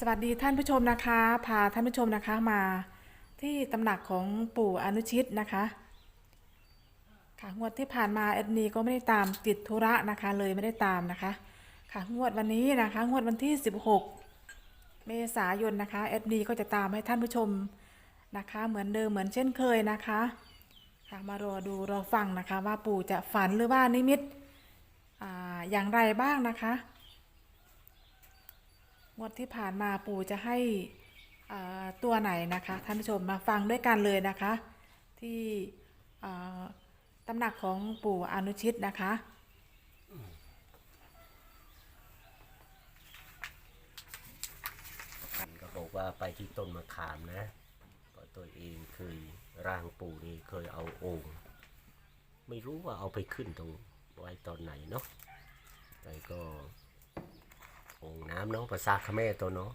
สวัสดีท่านผู้ชมนะคะ พาท่านผู้ชมนะคะมาที่ตำหนักของปู่อนุชิตนะคะ ค่ะงวดที่ผ่านมาแอดนีก็ไม่ได้ตามติดธุระนะคะ เลยไม่ได้ตามนะคะ ค่ะงวดวันนี้นะคะ งวดวันที่ 16 เมษายนนะคะแอดนีก็จะตามให้ท่านผู้ชมนะคะ เหมือนเดิมเหมือนเช่นเคยนะคะค่ะมารอดูรอฟังนะคะว่าปู่จะฝันหรือว่านิมิตออย่างไรบ้างนะคะ งวดที่ผ่านมาปู่จะให้ตัวไหนนะคะ ท่านผู้ชมมาฟังด้วยกันเลยนะคะ ที่อ่าตำหนักของปู่อนุชิตนะคะก็บอกว่าไปที่ต้นมะขามนะเพราะตัวเองเคยร่างปู่นี่เคยเอาโองค์ไม่รู้ว่าเอาไปขึ้นตรงไว้ตอนไหนเนาะแต่ก็ องค์น้ำเนาะภาษาเขมรตัวเนาะ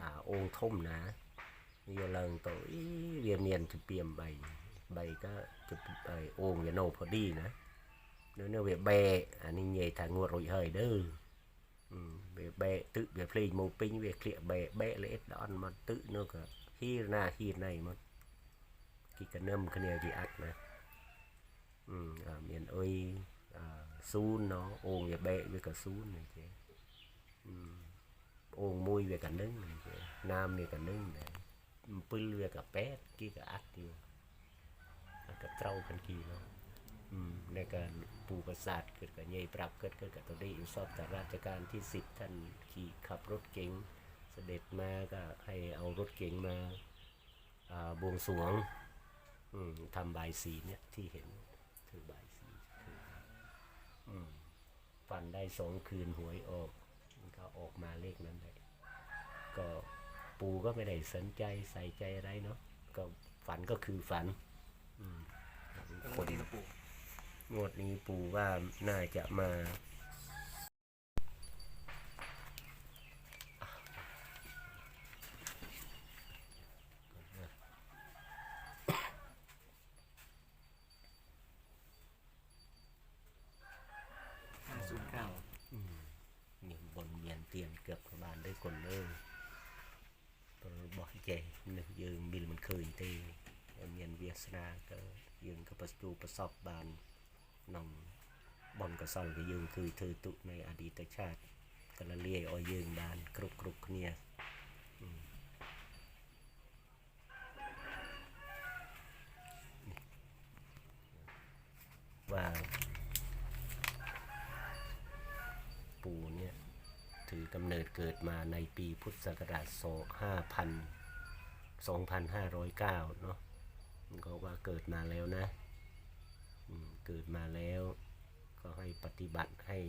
อ่าองค์ท่มนะนี่เลิงตัวอีเวียนเนียนจะเปลี่ยมใบใบก็จะไปองค์อย่าโนพอดีนะเนื้อเนื้อเวียแบะอันนี้ใหญ่ทางงวดรอยเฮยเด้อ Ừ, về bè tự về play màu pin về kia bè bè lấy ít đòn mà tự nó cả hi na hi này mà cái cái nâm cái này gì ắt nè ừ, à, miền ơi à, sun nó ôn về bè với cả sun này chứ ừ, ôn môi về cả nâng này chứ nam về cả nâng này pil về cả pet kia cả ắt đi cả trâu กัน kia nó อืมในการปูประสาทเกิดกับใหญ่ปรับเกิดเกิดกับตัวได้อยู่สอบแต่ราชการที่สิบท่านขี่ขับรถเก๋งเสด็จมาก็ให้เอารถเก๋งมาบวงสรวงอืมทำบายสีเนี่ยที่เห็นคือบายสีคืออืมฝันได้สองคืนหวยออก ก็ออกมาเลขนั้นเลยก็ปูก็ไม่ได้สนใจใส่ใจอะไรเนาะก็ฝันก็คือฝันอืมคนงวดนี้ปู่ว่าน่าจะมา ห้าศูนย์เก้า เมียนบนเมียนเตียนเกือบประมาณได้คนเลยเพ อบอกให้แกนึกยืมบิลมันเคยเตเมียนเวียสนาก็ยืมก็ประตูประสอบบานนองบอนก็ซ่อนก็ยืมคือเธอตุในอดีตชาติก็ละเลียออยยืมบานกรุบกรุบเนี่ยว่าปู่เนี่ยถือกำเนิดเกิดมาในปีพุทธศักราช5,000 2,509 เนาะมันก็ว่าเกิดมาแล้วนะเกิดมาแล้วก็ให้ปฏิบัติให้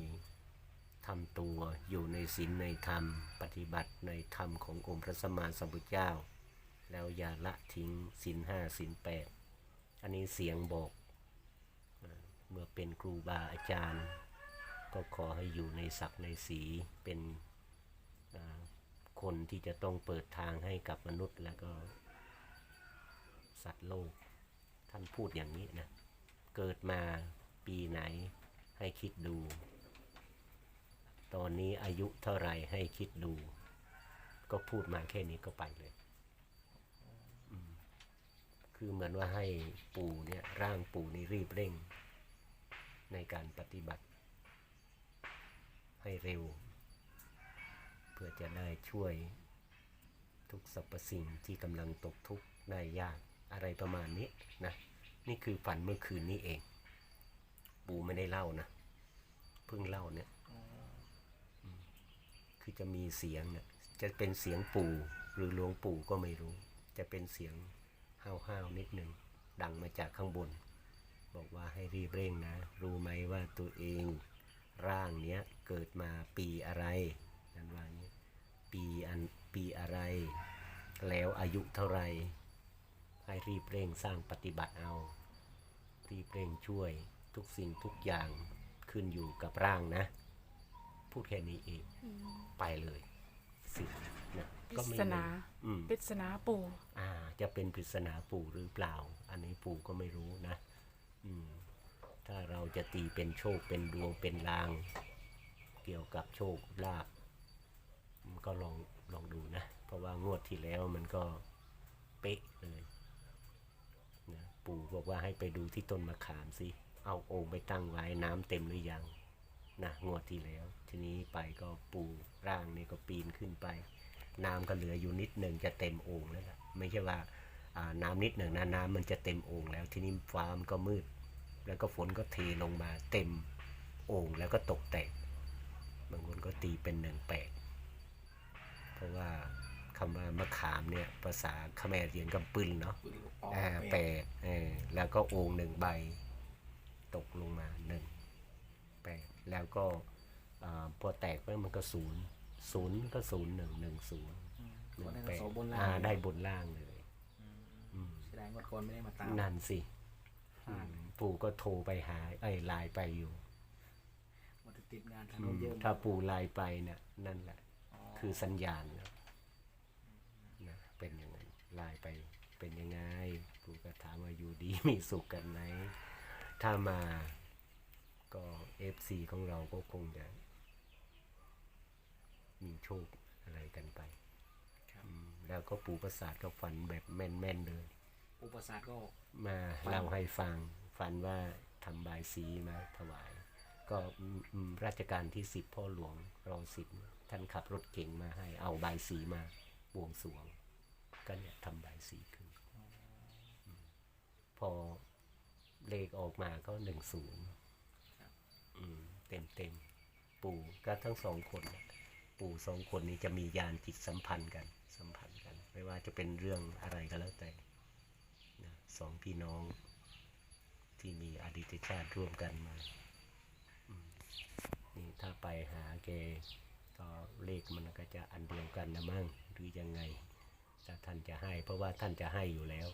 ทำตัวอยู่ในศีลในธรรม ปฏิบัติในธรรมขององค์พระสัมมาสัมพุทธเจ้า แล้วอย่าละทิ้งศีลห้าศีลแปดอันนี้เสียงบอก เมื่อเป็นครูบาอาจารย์ ก็ขอให้อยู่ในศักดิ์ในสีเป็น คนที่จะต้องเปิดทางให้กับมนุษย์แล้วก็สัตว์โลก ท่านพูดอย่างนี้นะ เกิดมาปีไหนให้คิดดู ตอนนี้อายุเท่าไรให้คิดดู ก็พูดมาแค่นี้ก็ไปเลย คือเหมือนว่าให้ปู่เนี่ยร่างปู่นี่รีบเร่ง ในการปฏิบัติ ให้เร็ว พื่อจะได้ช่วยทุกสรรพสิ่งที่กำลังตกทุกข์ได้ยากอะไรประมาณนี้นะนี่คือฝันเมื่อคืนนี้เอง ปู่ไม่ได้เล่านะเพิ่งเล่าเนี่ยอืมคือจะมีเสียงเนี่ยจะเป็นเสียงปู่หรือหลวงปู่ก็ไม่รู้ จะเป็นเสียงห้าวๆนิดหนึ่งดังมาจากข้างบน บอกว่าให้รีบเร่งนะ รู้ไหมว่าตัวเองร่างเนี้ยเกิดมาปีอะไรนั่นว่าอย่างนี้ ปีอันปีอะไร แล้วอายุเท่าไหรให้รีบเร่งสร้างปฏิบัติเอา รีบเร่งช่วยทุกสิ่งทุกอย่างขึ้นอยู่กับร่างนะ พูดแค่นี้เองไปเลยสินะปก็ริไม่ศรู้นาอืมปริศนาปู่อ่า จะเป็นปริศนาปู่หรือเปล่า อันนี้ปู่ก็ไม่รู้นะ อืม ถ้าเราจะตีเป็นโชคเป็นดวงเป็นลาง เกี่ยวกับโชคลาภอืม ก็ลองลองดูนะ เพราะว่างวดที่แล้วมันก็เป๊ะเลยนะปู่บอกว่าให้ไปดูที่ต้นมะขามสิเอาโอ่งไปตั้งไว้น้ำเต็มหรือยังนะงวดที่แล้ว ทีนี้ไปก็ปู่ร่างนี่ก็ปีนขึ้นไป น้ำก็เหลืออยู่นิดหนึ่งจะเต็มโอ่งแล้วล่ะไม่ใช่ว่าน้ำนิดหนึ่งนะน้ำมันจะเต็มโอ่งแล้ว ทีนี้ฟ้ามันก็มืด แล้วก็ฝนก็เทลงมาเต็มโอ่งแล้วก็ตกแตกบางคนก็ตีเป็นหนึ่งแปด เพราะว่าคำว่ามะขามเนี่ยภาษาเขมรเรียนกำปึนเนาะปืนลูกออกอ่าแปดเออแล้วก็โอ่งหนึ่งใบตกลงมาหนึ่งแปดแล้วก็อ่าพอแตกไปมันก็ศูนย์ศูนย์ก็ศูนย์หนึ่งหนึ่งศูนย์หนึ่ก็งได้แปดโสบนล่าอ่างได้บนล่างเลยอืมแสดงว่าก่อนไม่ได้มาตามนั่นสิผ่านปู่ก็โทรไปหาไอ้ยไลน์ไปอยู่วันติดงานทางอืโน้นมเยอะถ้าปู่ไลน์ไปเนี่ยนั่นแหละ คือสัญญาณนะนะเป็นยังไงไลน์ไปเป็นยังไงปู่ก็ถามว่าอยู่ดีมีสุขกันไหมถ้ามาก็เอฟซีของเราก็คงจะมีโชคอะไรกันไปครับอืมแล้วก็ปู่ประสาทก็ฝันแบบแม่นๆเลยอุปสรรคก็มาเล่าให้ฟัง ฝันว่าทำบายสีมาถวาย ก็อืมอืมราชการที่สิบพ่อหลวงรอสิบ ท่านขับรถเก่งมาให้ เอาบายสีมาบวงสรวง ก็เนี่ยทำบายสีขึ้นอืมพอเลขออกมาก็หนึ่งศูนย์เต็มเต็มๆปู่ก็ทั้งสองคนน่ะปู่สองคนนี้จะมียานจิตสัมพันธ์กัน สัมพันธ์กัน ไม่ว่าจะเป็นเรื่องอะไรก็แล้วแต่นะสองพี่น้องที่มีอดีตชาติร่วมกันมาอืมนี่ถ้าไปหาแก ก็เลขมันก็จะอันเดียวกันนะมั่งหรือยังไงถ้าท่านจะให้ เพราะว่าท่านจะให้อยู่แล้ว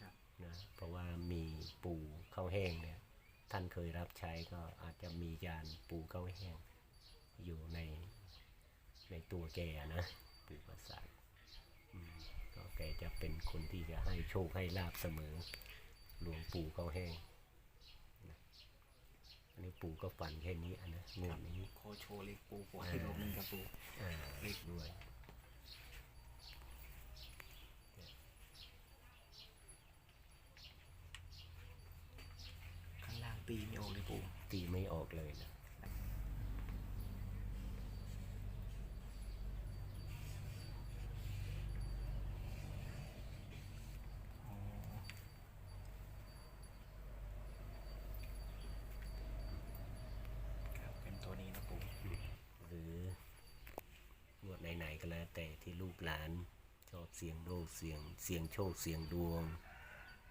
ครับนะเพราะว่ามีปู่ข้าวแห้งเนี่ยท่านเคยรับใช้ก็อาจจะมียานปู่ข้าวแห้งอยู่ในในตัวแกนะปู่ประสาทก็แกจะเป็นคนที่จะให้โชคให้ลาบเสมอ หลวงปู่เขาแห้งนะอั นนี้ปู่ก็ฝันแค่นี้อันนะงวดนี้โคโชว์เล็กปูหัวให้ลมนึงครับปูอ่าเลขด้วยข้างล่างตีไม่ออกเลยปูตีไม่ออกเลยนะ ครับเป็นตัวนี้นะปู หรืองวดไหนๆก็ แต่ที่ลูกหลาน ชอบเสียงโลกเสียงเสียงโชคเสียงดวง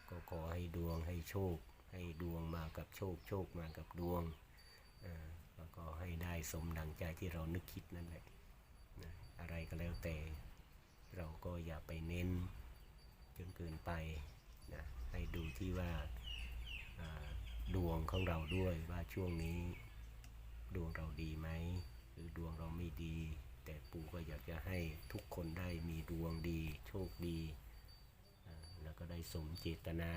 ก็ขอให้ดวงให้โชค ให้ดวงมากับโชคโชคมากับดวงแล้วก็ให้ได้สมดังใจที่เรานึกคิดนั่นแหละนะอะไรก็แล้วแต่ เราก็อย่าไปเน้นจนเกินไปนะให้ดูที่ว่าอ่าดวงของเราด้วยว่าช่วงนี้ ดวงเราดีไหม หรือดวงเราไม่ดี แต่ปู่ก็อยากจะให้ทุกคนได้มีดวงดี โชคดี แล้วก็ได้สมเจตนา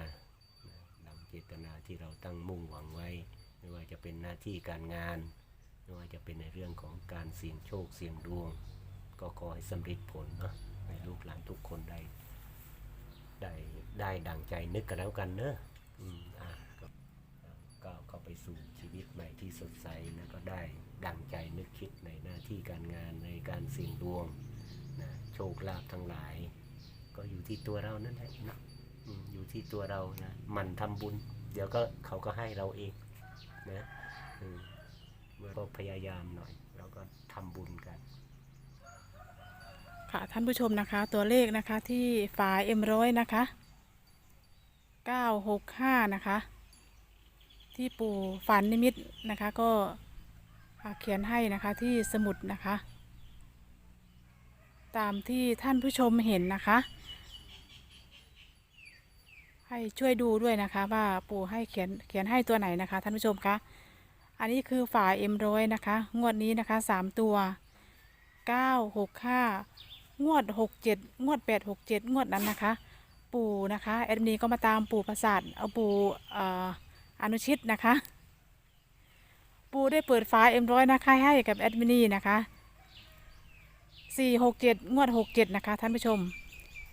ดังเจตนาที่เราตั้งมุ่งหวังไว้ ไม่ว่าจะเป็นหน้าที่การงาน ไม่ว่าจะเป็นในเรื่องของการเสี่ยงโชคเสี่ยงดวง ก็ขอให้สำเร็จผลเนาะให้ลูกหลานทุกคนได้ ได้ได้ดังใจนึกกันแล้วกันเนอะอืมอะก็ก็ก็ไปสู่ชีวิตใหม่ที่สดใสแล้วก็ได้ ดังใจนึกคิดในหน้าที่การงานในการเสี่ยงดวงนะโชคลาภทั้งหลาย ก็อยู่ที่ตัวเรานั่นแหละนะอยู่ที่ตัวเรานะหมันทำบุญ เดี๋ยวก็เขาก็ให้เราเองนะอืมก็พยายามหน่อยเราก็ทำบุญกันค่ะท่านผู้ชมนะคะตัวเลขนะคะที่ฝาเอ็มร้อยนะคะ965นะคะ ที่ปู่ฝันนิมิตนะคะก็ เขียนให้นะคะที่สมุดนะคะ ตามที่ท่านผู้ชมเห็นนะคะ ให้ช่วยดูด้วยนะคะว่าปู่ให้เขียนเขียนให้ตัวไหนนะคะ ท่านผู้ชมคะอันนี้คือฝาเอ็มร้อยนะคะ งวดนี้นะคะสามตัว965งวด67งวด867งวดนั้นนะคะ ปู่นะคะแอดมินก็มาตามปู่ประสาทเอาปู่อนุชิตนะคะ ปูได้เปิดฟ้าเอ็มร้อยนะคะ ให้กับแอดมินีนะคะสี่หกเจ็ดงวดหกเจ็ดนะคะ ท่านผู้ชม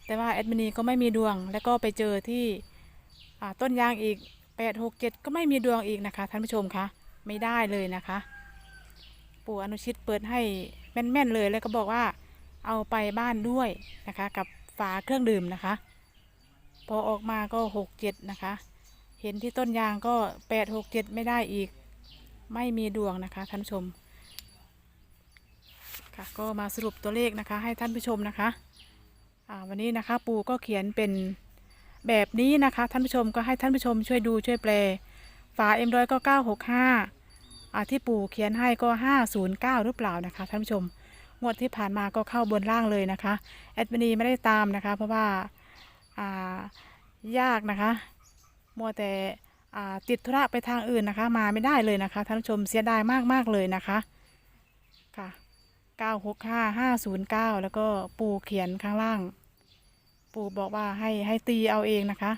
แต่ว่าแอดมินีก็ไม่มีดวง แล้วก็ไปเจอที่ต้นยางอีกแปดหกเจ็ดก็ไม่มีดวงอีกนะคะ ท่านผู้ชมคะไม่ได้เลยนะคะ ปู่อนุชิตเปิดให้แม่นๆเลยแล้วก็บอกว่าเอาไปบ้านด้วยนะคะ กับฝาเครื่องดื่มนะคะ พอออกมาก็หกเจ็ดนะคะ เห็นที่ต้นยางก็แปดหกเจ็ดไม่ได้อีก ไม่มีดวงนะคะท่านผู้ชม ค่ะก็มาสรุปตัวเลขนะคะ ให้ท่านผู้ชมนะคะอ่าวันนี้นะคะปู่ก็เขียนเป็นแบบนี้นะคะท่านผู้ชมก็ให้ท่านผู้ชมช่วยดูช่วยแปล ฝาเอ็มร้อยก็เก้าหกห้าอ่าที่ปู่เขียนให้ก็ห้าศูนย์เก้าหรือเปล่านะคะท่านผู้ชมงวดที่ผ่านมาก็เข้าบนล่างเลยนะคะแอดมินีไม่ได้ตามนะคะ เพราะว่าอ่ายากนะคะ มัวแต่ ติดธุระไปทางอื่นนะคะ มาไม่ได้เลยนะคะท่านผู้ชมเสียดายมากๆเลยนะคะค่ะ965 509 แล้วก็ปูเขียนข้างล่าง ปูบอกว่าให้ให้ตีเอาเองนะคะ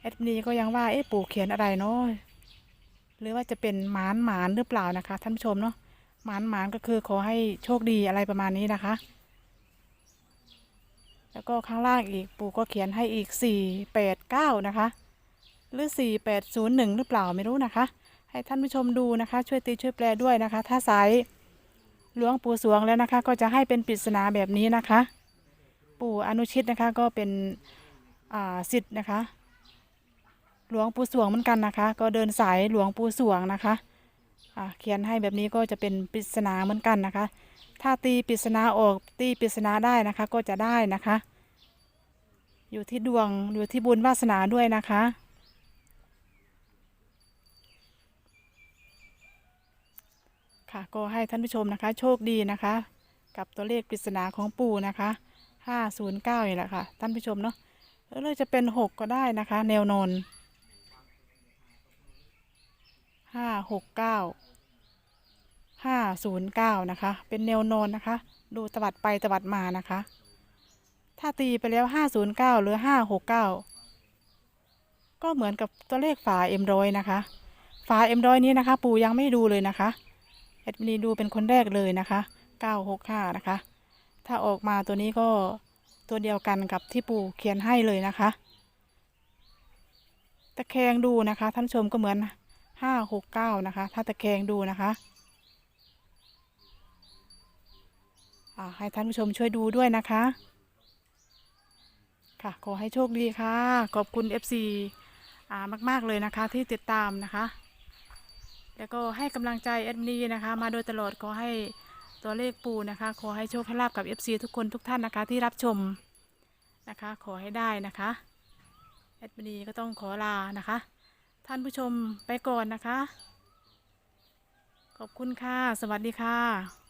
แอดมินก็ยังว่าเอ๊ะปูเขียนอะไรเนาะหรือว่าจะเป็นหมานหมานหรือเปล่านะคะท่านผู้ชมเนาะหมานหมานก็คือขอให้โชคดีอะไรประมาณนี้นะคะ แล้วก็ข้างล่างอีกปูก็เขียนให้อีก489นะคะ หรือ 4801 หรือเปล่าไม่รู้นะคะ ให้ท่านผู้ชมดูนะคะ ช่วยตีช่วยแปลด้วยนะคะ ถ้าสายหลวงปู่สวงแล้วนะคะ ก็จะให้เป็นปริศนาแบบนี้นะคะ ปู่อนุชิตนะคะก็เป็นสิทธิ์นะคะ หลวงปู่สวงเหมือนกันนะคะ ก็เดินสายหลวงปู่สวงนะคะเขียนให้แบบนี้ก็จะเป็นปริศนาเหมือนกันนะคะ ถ้าตีปริศนาออกตีปริศนาได้นะคะก็จะได้นะคะ อยู่ที่ดวงอยู่ที่บุญวาสนาด้วยนะคะ ค่ะก็ให้ท่านผู้ชมนะคะ โชคดีนะคะ กับตัวเลขปริศนาของปู่นะคะ509นี่แหละค่ะ ท่านผู้ชมเนาะหรือจะเป็น6ก็ได้นะคะ แนวนอน569 509นะคะ เป็นแนวนอนนะคะ ดูตวัดไปตวัดมานะคะ ถ้าตีไปแล้ว509หรือ569ก็เหมือนกับตัวเลขฝาเอ็มร้อยนะคะ ฝาเอ็มร้อยนี้นะคะ ปู่ยังไม่ดูเลยนะคะ แอดมินีดูเป็นคนแรกเลยนะคะ965นะคะ ถ้าออกมาตัวนี้ก็ตัวเดียวกันกับที่ปู่เขียนให้เลยนะคะ ตะแคงดูนะคะท่านชมก็เหมือน569นะคะ ถ้าตะแคงดูนะคะอ่าให้ท่านผู้ชมช่วยดูด้วยนะคะ ค่ะขอให้โชคดีค่ะ ขอบคุณ FC อ่ามาก ๆ เลยนะคะที่ติดตามนะคะ แล้วก็ให้กำลังใจแอดมินีนะคะ มาโดยตลอดขอให้ตัวเลขปูนะคะ ขอให้โชคให้ลาบกับ FC ทุกคนทุกท่านนะคะที่รับชมนะคะ ขอให้ได้นะคะแอดมินีก็ต้องขอลานะคะ ท่านผู้ชมไปก่อนนะคะ ขอบคุณค่ะ สวัสดีค่ะ